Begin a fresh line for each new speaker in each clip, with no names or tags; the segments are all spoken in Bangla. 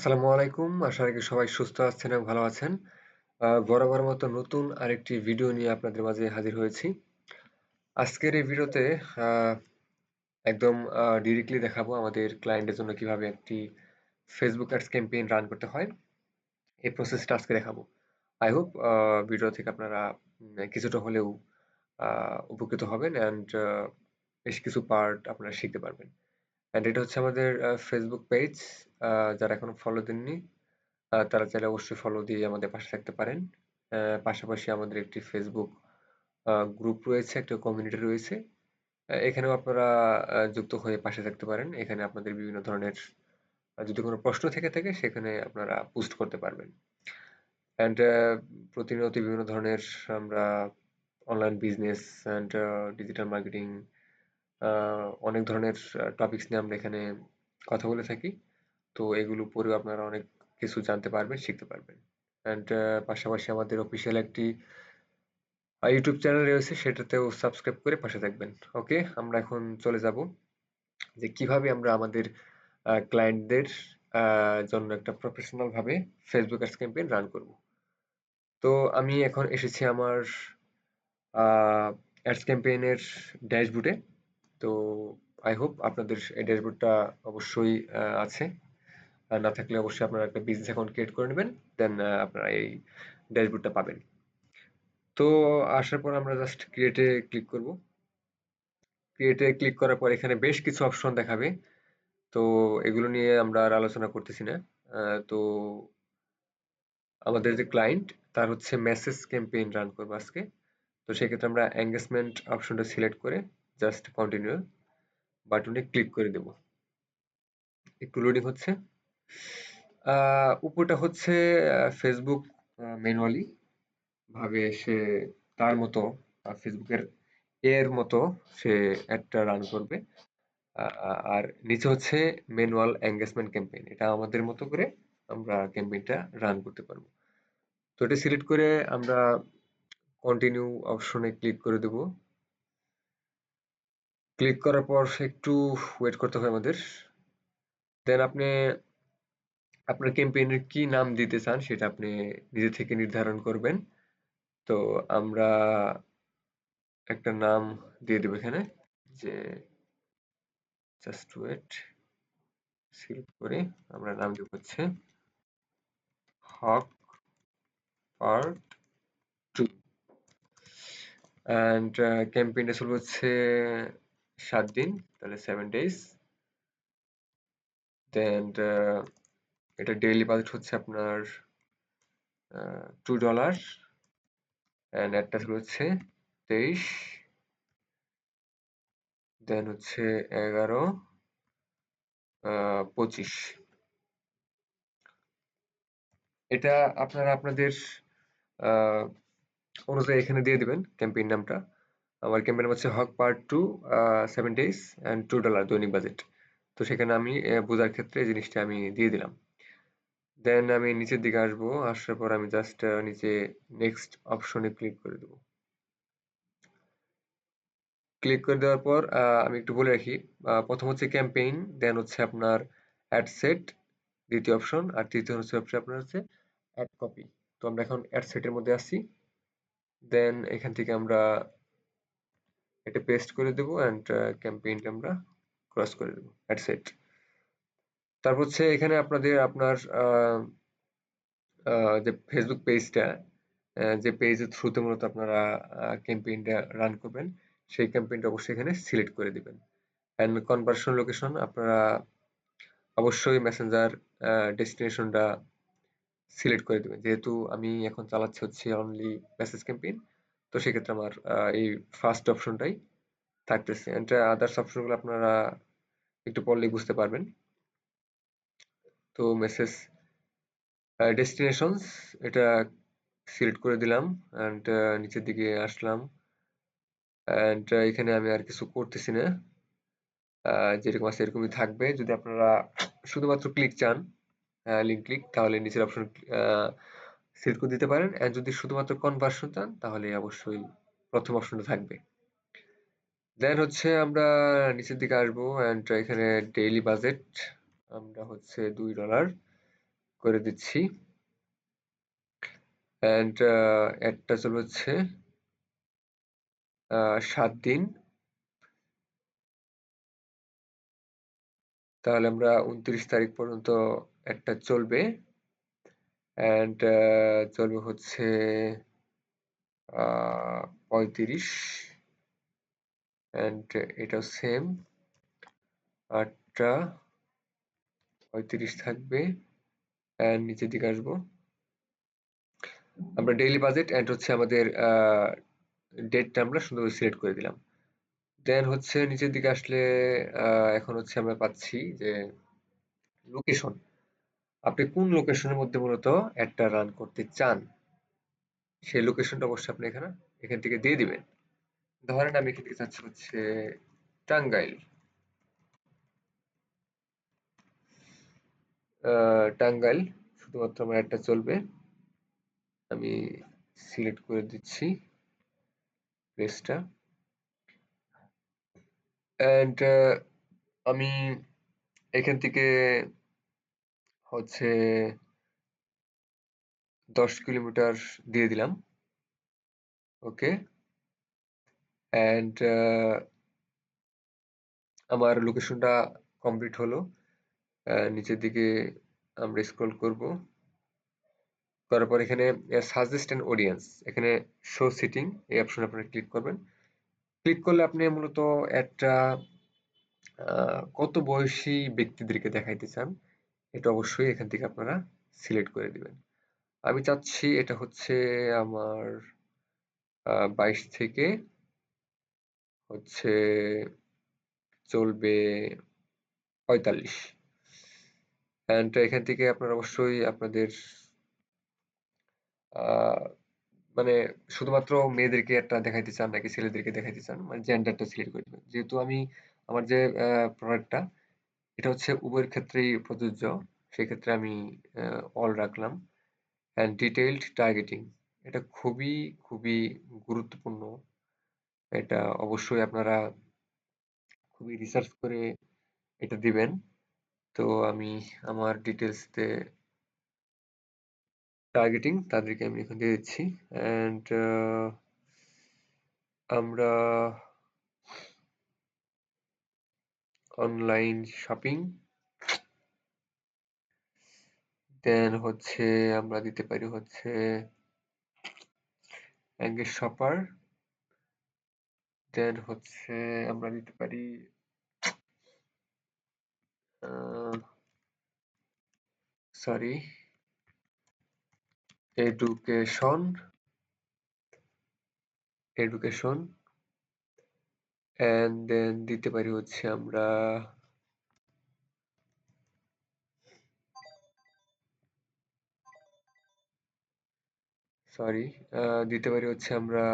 আসসালামু আলাইকুম। আশা রাখি সবাই সুস্থ আছেন এবং ভালো আছেন। আ বরাবরের মতো নতুন আরেকটি ভিডিও নিয়ে আপনাদের মাঝে হাজির হয়েছি। আজকের এই ভিডিওতে একদম ডিরেক্টলি দেখাবো আমাদের ক্লায়েন্টের জন্য কীভাবে একটি ফেসবুক অ্যাডস ক্যাম্পেইন রান করতে হয়। এই প্রসেসটা আজকে দেখাবো। আই হোপ ভিডিও থেকে আপনারা কিছুটা হলেও উপকৃত হবেন অ্যান্ড বেশ কিছু পার্ট আপনারা শিখতে পারবেন। অ্যান্ড এটা হচ্ছে আমাদের Facebook পেজ। যারা এখনও ফলো দেননি তারা চাইলে অবশ্যই ফলো দিয়ে আমাদের পাশে থাকতে পারেন। পাশাপাশি আমাদের একটি আ গ্রুপ রয়েছে, একটা কমিউনিটি রয়েছে। এখানেও আপনারা যুক্ত হয়ে পাশে থাকতে পারেন। এখানে আপনাদের বিভিন্ন ধরনের যদি কোনো প্রশ্ন থেকে থাকে সেখানে আপনারা পোস্ট করতে পারবেন। অ্যান্ড প্রতিনিয়ত বিভিন্ন ধরনের আমরা online business and digital marketing অনেক ধরনের টপিকস নিয়ে আমরা এখানে কথা বলে থাকি। তো এগুলো পড়েও আপনারা অনেক কিছু জানতে পারবেন, শিখতে পারবেন। অ্যান্ড পাশাপাশি আমাদের অফিসিয়াল একটি ইউটিউব চ্যানেল রয়েছে সেটাতেও সাবস্ক্রাইব করে পাশে থাকবেন। ওকে? আমরা এখন চলে যাব যে কীভাবে আমরা আমাদের ক্লায়েন্টদের জন্য একটা প্রফেশনাল ভাবে Facebook অ্যাডস ক্যাম্পেইন রান করব। তো আমি এখন এসেছি আমার অ্যাডস ক্যাম্পেইনের ড্যাশবোর্ডে। তো আই হোপ আপনাদের এই ড্যাশবোর্ডটা অবশ্যই আছে। আর না থাকলে অবশ্যই আপনারা একটা বিজনেস অ্যাকাউন্ট ক্রিয়েট করে নেবেন। দেন আপনারা এই ড্যাশবোর্ডটা পাবেন। তো আসার পর আমরা জাস্ট ক্রিয়েটে ক্লিক করব। ক্রিয়েটে ক্লিক করার পর এখানে বেশ কিছু অপশন দেখাবে। তো এগুলো নিয়ে আমরা আর আলোচনা করতেছি না। তো আমাদের যে ক্লায়েন্ট তার হচ্ছে মেসেজ ক্যাম্পেইন রান করব আজকে। তো সেক্ষেত্রে আমরা এনগেজমেন্ট অপশনটা সিলেক্ট করে জাস্ট কন্টিনিউ বাটনে ক্লিক করে দেব। একটু লোডিং হচ্ছে। উপরটা হচ্ছে ফেসবুক ম্যানুয়ালি ভাবে সে তার মতো ফেসবুকের এর মতো সে একটা রান করবে। আর নিচে হচ্ছে ম্যানুয়াল এঙ্গেজমেন্ট ক্যাম্পেইন। এটা আমাদের মতো করে আমরা ক্যাম্পেইনটা রান করতে পারব। তো এটা সিলেক্ট করে আমরা কন্টিনিউ অপশনে ক্লিক করে দেব। ক্লিক করার পর একটু ওয়েট করতে হবে আমাদের। দেন আপনি, আপনার ক্যাম্পেইনের কি নাম দিতে চান সেটা আপনি নিজে থেকে নির্ধারণ করবেন। তো আমরা একটা নাম দিয়ে দেব এখানে যে জাস্ট ওয়েট সিলেক্ট করে আমরা নাম দেব হচ্ছে হক পার্ট 2 অ্যান্ড ক্যাম্পেইনটা চলবে হচ্ছে ৭ দিন, তাহলে 7 ডেইজ দেন এটা ডেইলি বাজেট হচ্ছে আপনার আ $2 অ্যান্ড অ্যাডটা হচ্ছে ২৩ দেন হচ্ছে ১১ আ ২৫ এটা আপনারা আপনাদের আ অনুযায়ী এখানে দিয়ে দিবেন ক্যাম্পেইন নামটা। আমার ক্যাম্পেইন হচ্ছে Haque part 2 uh 7 days and two dollar দৈনিক বাজেট। তো সেখানে আমি বোঝার ক্ষেত্রে এই জিনিসটা আমি দিয়ে দিলাম। দেন আমি নিচের দিকে আসব। আসার পর আমি জাস্ট নিচে নেক্সট অপশনে ক্লিক করে দেব। ক্লিক করে দেওয়ার পর আমি একটু বলে রাখি, ১ম হচ্ছে ক্যাম্পেইন, দেন হচ্ছে আপনার অ্যাড সেট, দ্বিতীয় অপশন আর তৃতীয় হচ্ছে অপশন আপনার হচ্ছে অ্যাড কপি। তো আমরা এখন অ্যাড সেটের মধ্যে আছি। দেন এখান থেকে আমরা এটা পেস্ট করে দেবো অ্যান্ড ক্যাম্পেইনটা আমরা ক্রস করে দেবো অ্যাড সেট। তারপর হচ্ছে এখানে আপনাদের আপনার যে ফেসবুক পেজটা যে পেজের থ্রুতে মূলত আপনারা ক্যাম্পেইনটা রান করবেন, সেই ক্যাম্পেইনটা অবশ্যই এখানে সিলেক্ট করে দিবেন। অ্যান্ড কনভার্সন লোকেশন আপনারা অবশ্যই মেসেঞ্জার ডেস্টিনেশনটা সিলেক্ট করে দিবেন। যেহেতু আমি এখন চালাচ্ছি হচ্ছে অনলি মেসেজ ক্যাম্পেইন। তো সেক্ষেত্রে আমার এই ফার্স্ট অপশনটাই থাকতেছে। অ্যান্ড আদার্স অপশনগুলো আপনারা একটু পড়লেই বুঝতে পারবেন। তো মেসেজ ডেস্টিনেশনস এটা সিলেক্ট করে দিলাম অ্যান্ড নিচের দিকে আসলাম। অ্যান্ড এখানে আমি আর কিছু করতেছি না। যেরকম আছে এরকমই থাকবে। যদি আপনারা শুধুমাত্র ক্লিক চান, লিঙ্ক ক্লিক তাহলে নিচের অপশন করে দিতে পারেন। অ্যান্ড যদি শুধুমাত্র কনভার্সন চান, তাহলে অবশ্যই প্রথম অপশনটা থাকবে। দেন হচ্ছে আমরা নিচের দিকে আসব অ্যান্ড এখানে ডেইলি বাজেট আমরা হচ্ছে দুই ডলার করে দিচ্ছি অ্যান্ড একটা চলবে হচ্ছে সাত দিন তাহলে আমরা উনত্রিশ তারিখ পর্যন্ত একটা চলবে অ্যান্ড চলবে হচ্ছে পঁয়ত্রিশ। অ্যান্ড এটাও সেম আটটা, পঁয়ত্রিশ থাকবে। অ্যান্ড নিচের দিকে আসব। আমরা ডেইলি বাজেট অ্যান্ড হচ্ছে আমাদের ডেটটা আমরা সুন্দর সিলেক্ট করে দিলাম। দেন হচ্ছে নিচের দিকে আসলে এখন হচ্ছে আমরা পাচ্ছি যে লোকেশন আপনি কোন লোকেশনের মধ্যে মূলত অ্যাডটা রান করতে চান? সেই লোকেশনটা অবশ্যই আপনি এখানে, এখান থেকে দিয়ে দিবেন। ধরেন আমি এখান থেকে চাচ্ছি হচ্ছে টাঙ্গাইল। টাঙ্গাইল, শুধুমাত্র আমার একটা চলবে। আমি সিলেক্ট করে দিচ্ছি পেজটা অ্যান্ড আমি এখান থেকে হচ্ছে দশ কিলোমিটার দিয়ে দিলাম। ওকে? অ্যান্ড আমার লোকেশনটা কমপ্লিট হলো। নিচের দিকে আমরা স্ক্রল করব। করার পর এখানে সাজেস্ট অ্যান্ড অডিয়েন্স এখানে শো সিটিং এই অপশনে আপনারা ক্লিক করবেন। ক্লিক করলে আপনি মূলত একটা কত বয়সী ব্যক্তিদেরকে দেখাইতে চান? এটা অবশ্যই এখান থেকে আপনারা সিলেক্ট করে দিবেন। আমি চাচ্ছি এটা হচ্ছে আমার বাইশ থেকে হচ্ছে চলবে পঁয়তাল্লিশ। অ্যান্ড এখান থেকে আপনারা অবশ্যই আপনাদের মানে শুধুমাত্র মেয়েদেরকে একটা দেখাইতে চান নাকি ছেলেদেরকে দেখাইতে চান মানে জেন্ডারটা সিলেক্ট করে দেবেন। যেহেতু আমি আমার যে প্রোডাক্টটা এটা হচ্ছে উভয়ের ক্ষেত্রেই প্রযোজ্য। সেক্ষেত্রে আমি অল রাখলাম। অ্যান্ড ডিটেইলড টার্গেটিং এটা খুবই খুবই গুরুত্বপূর্ণ। এটা অবশ্যই আপনারা খুবই রিসার্চ করে এটা দিবেন। তো আমি আমার ডিটেলসতে টার্গেটিং তাদেরকে আমি এখন দিয়ে দিচ্ছি। অ্যান্ড আমরা অনলাইন শপিং দেন হচ্ছে আমরা দিতে পারি হচ্ছে এঙ্গেজ শপার দেন হচ্ছে আমরা দিতে পারি sorry education education and then দিতে পারি হচ্ছে আমরা সরি দিতে পারি হচ্ছে আমরা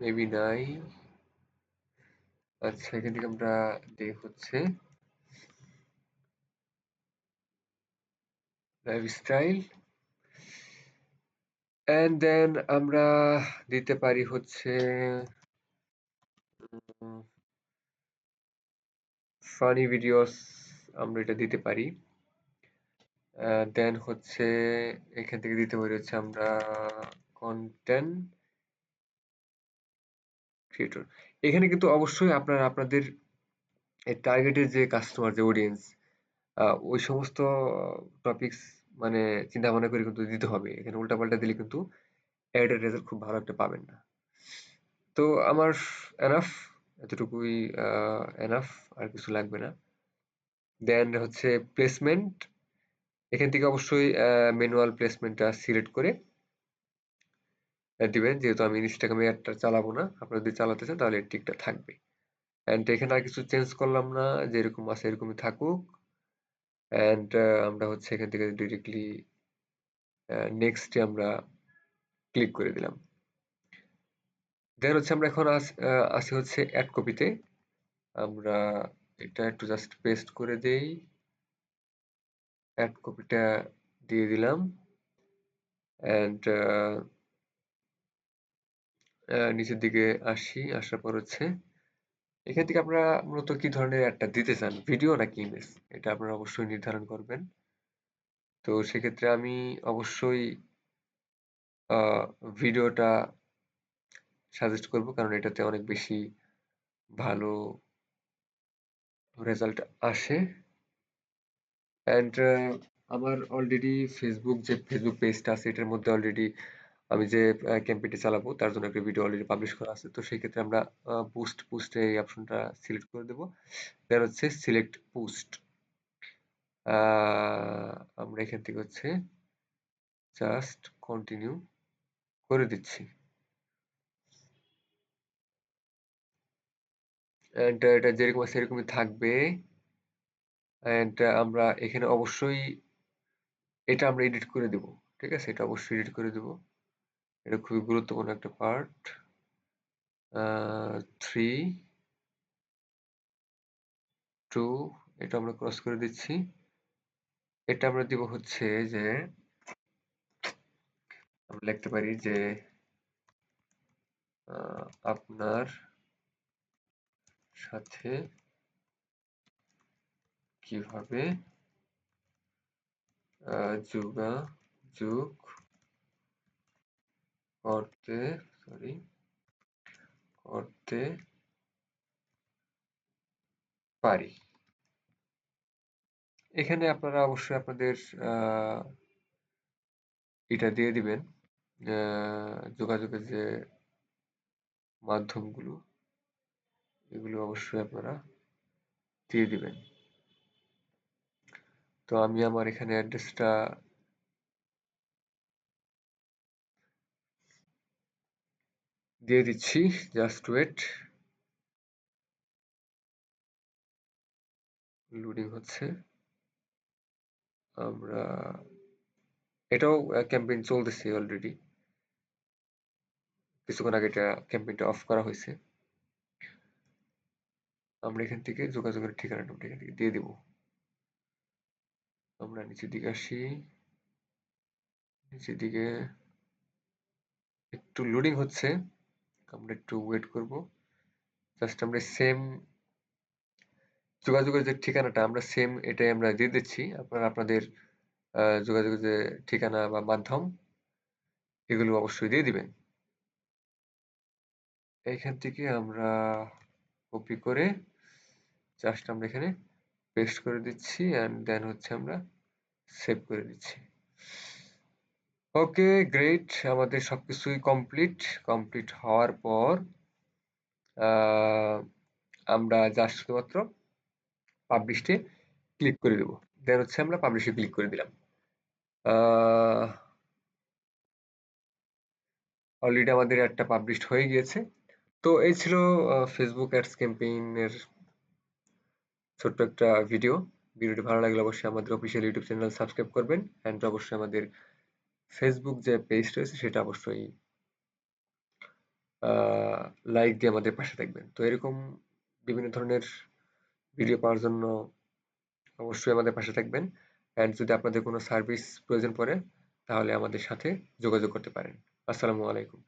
মেবি নাই। আচ্ছা এখান থেকে আমরা দেখ হচ্ছে। লাইফস্টাইল অ্যান্ড দেন আমরা দিতে পারি হচ্ছে ফানি ভিডিওস আমরা এটা দিতে পারি। দেন হচ্ছে, এখান থেকে দিতে পারি হচ্ছে আমরা কন্টেন্ট ক্রিয়েটর এখানে কিন্তু অবশ্যই আপনারা, আপনাদের টার্গেটের যে কাস্টমার যে অডিয়েন্স ওই সমস্ত টপিকস মানে চিন্তা ভাবনা করে কিন্তু দিতে হবে। এখানে উল্টাপাল্টা দিলে কিন্তু অ্যাডের রেজাল্ট খুব ভালো একটা পাবেন না। তো আমার এনাফ এতটুকুই এনাফ আর কিছু লাগবে না। দেন হচ্ছে প্লেসমেন্ট এখান থেকে অবশ্যই ম্যানুয়াল প্লেসমেন্টটা সিলেক্ট করে দিবেন। যেহেতু আমি ইনস্টাগ্রামে একটা চালাবো না, আপনারা যদি চালাতে চান তাহলে টিকটা থাকবে। অ্যান্ড এখানে আর কিছু চেঞ্জ করলাম না, যেরকম আছে এরকমই থাকুক। অ্যান্ড আমরা হচ্ছে এখান থেকে ডিরেক্টলি নেক্সটে আমরা ক্লিক করে দিলাম। দেন হচ্ছে আমরা এখন আসি হচ্ছে অ্যাড কপিতে আমরা এটা একটু জাস্ট পেস্ট করে দেই। অ্যাড কপিটা দিয়ে দিলাম। অ্যান্ড নিচের দিকে আসি, আসার পর হচ্ছে এখান থেকে আপনারা মূলত কি ধরনের একটা দিতে চান? ভিডিও নাকি ইমেজ এটা আপনারা অবশ্যই নির্ধারণ করবেন। তো সেক্ষেত্রে আমি অবশ্যই ভিডিওটা সাজেস্ট করব কারণ এটাতে অনেক বেশি ভালো রেজাল্ট আসে। অ্যান্ড আমার অলরেডি ফেসবুক যে ফেসবুক পেজটা আছে, এটার মধ্যে অলরেডি আমি যে ক্যাম্পেইনটি চালাবো, তার জন্য একটা ভিডিও অলরেডি পাবলিশ করা আছে। তো সেই ক্ষেত্রে আমরা পোস্ট পোস্টে এই অপশনটা সিলেক্ট করে দেব। দেন হচ্ছে সিলেক্ট পোস্ট আমরা এখান থেকে হচ্ছে জাস্ট কন্টিনিউ করে দিচ্ছি। অ্যান্ড এটা যেরকম সেরকমই থাকবে। অ্যান্ড আমরা এখানে অবশ্যই এটা আমরা এডিট করে দেব। ঠিক আছে? এটা অবশ্যই এডিট করে দেব। এটা খুবই গুরুত্বপূর্ণ একটা পার্ট থ্রি টু এটা আমরা ক্রস করে দিচ্ছি। এটা আমরা দিব হচ্ছে যে, আমরা লিখতে পারি যে আপনার সাথে কীভাবে যোগাযোগ করতে সরি করতে পারি এখানে আপনারা অবশ্যই আপনাদের এটা দিয়ে দিবেন যোগাযোগের যে মাধ্যমগুলো, এগুলো অবশ্যই আপনারা দিয়ে দিবেন। তো আমি আমার এখানে অ্যাড্রেসটা দিয়ে দিচ্ছি জাস্ট ওয়েট লোডিং হচ্ছে। আমরা, এটাও ক্যাম্পেইন চলতেছে অলরেডি কিছুক্ষণ আগে এটা ক্যাম্পেইনটা অফ করা হয়েছে। আমরা এখান থেকে যোগাযোগের ঠিকানাটা আমরা এখান থেকে দিয়ে দিব। আমরা নিচের দিকে আসি। নিচের দিকে একটু লোডিং হচ্ছে। আমরা একটু ওয়েট করব। জাস্ট আমরা সেম যোগাযোগের যে ঠিকানাটা, আমরা সেম এটাই আমরা দিয়ে দিচ্ছি। আপনারা আপনাদের যোগাযোগের যে ঠিকানা বা মাধ্যম, এগুলো অবশ্যই দিয়ে দিবেন। এইখান থেকে আমরা কপি করে জাস্ট আমরা এখানে পেস্ট করে দিচ্ছি অ্যান্ড দেন হচ্ছে আমরা সেভ করে দিচ্ছি। Okay, great. আমাদের সবকিছুই কমপ্লিট। কমপ্লিট হওয়ার পর আমরা জাস্ট শুধুমাত্র পাবলিশে ক্লিক করে দেবো। দেন হচ্ছে আমরা পাবলিশে ক্লিক করে দিলাম। অলরেডি আমাদের একটা পাবলিশ হয়ে গিয়েছে। তো এই ছিল ফেসবুক অ্যাডস ক্যাম্পেইনের ছোট্ট একটা ভিডিও ভিডিওটি ভালো লাগলে অবশ্যই আমাদের অফিসিয়াল ইউটিউব চ্যানেল সাবস্ক্রাইব করবেন। অ্যান্ড অবশ্যই আমাদের ফেসবুক যে পেজ রয়েছে সেটা অবশ্যই লাইক দিয়ে আমাদের পাশে থাকবেন। তো এরকম বিভিন্ন ধরনের ভিডিও পাওয়ার জন্য অবশ্যই আমাদের পাশে থাকবেন। অ্যান্ড যদি আপনাদের কোনো সার্ভিস প্রয়োজন পড়ে, তাহলে আমাদের সাথে যোগাযোগ করতে পারেন। আসসালামু আলাইকুম।